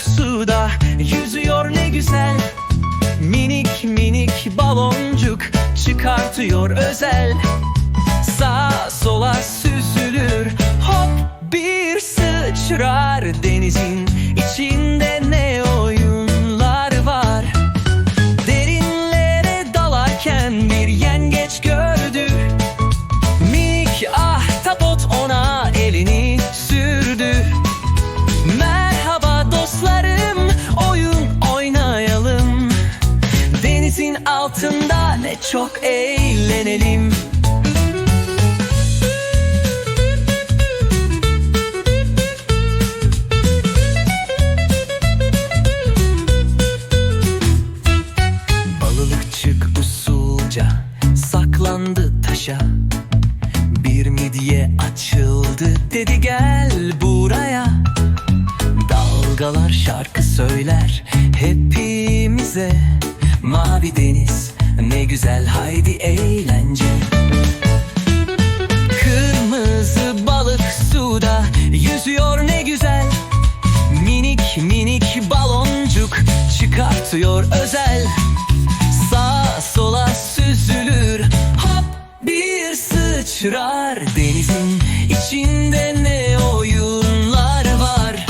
suda yüzüyor ne güzel. Minik minik baloncuk çıkartıyor özel. Sağa sola süzülür hop bir sıçrar denizin içinde ne oyunlar var. Derinlere dalarken bir yengeç gör altında ne çok eğlenelim. Balıkçık usulca saklandı taşa. Bir midye açıldı dedi gel buraya. Dalgalar şarkı söyler hepimize Mavi deniz ne güzel haydi eğlence. Kırmızı balık suda yüzüyor ne güzel. Minik minik baloncuk çıkartıyor özel. Sağa sola süzülür hop bir sıçrar. Denizin içinde ne oyunlar var?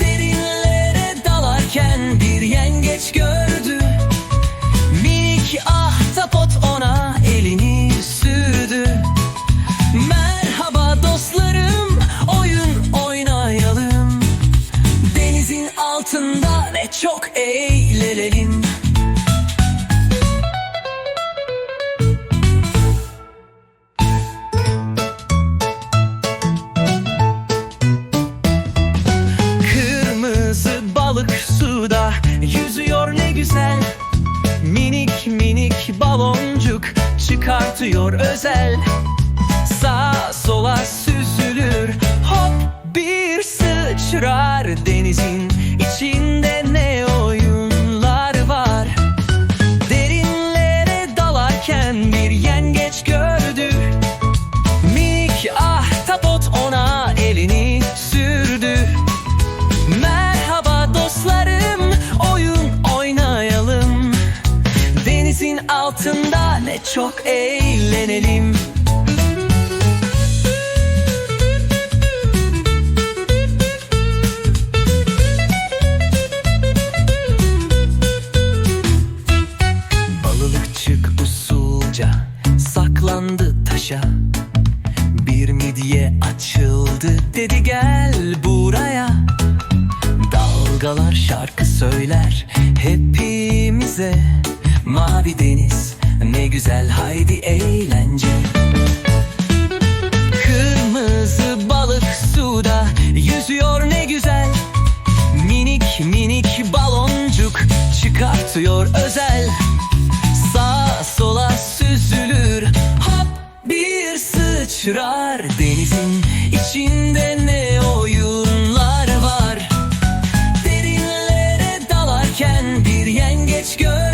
Derinlere dalarken bir yengeç gördü altında ne çok eğlenelim. Kırmızı balık suda yüzüyor ne güzel. Minik minik baloncuk çıkartıyor özel. Sağa sola süzülür hop bir sıçrar Denizin çok eğlenelim. Balıkçık usulca saklandı taşa. Bir midye açıldı dedi gel buraya. Dalgalar şarkı söyler hepimize. Mavi deniz ne güzel haydi eğlence. Kırmızı balık suda yüzüyor ne güzel. Minik minik baloncuk çıkartıyor özel. Sağa sola süzülür hop bir sıçrar Denizin içinde ne oyunlar var. Derinlere dalarken bir yengeç gör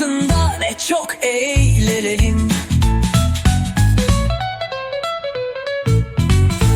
altında ne çok eğlenelim.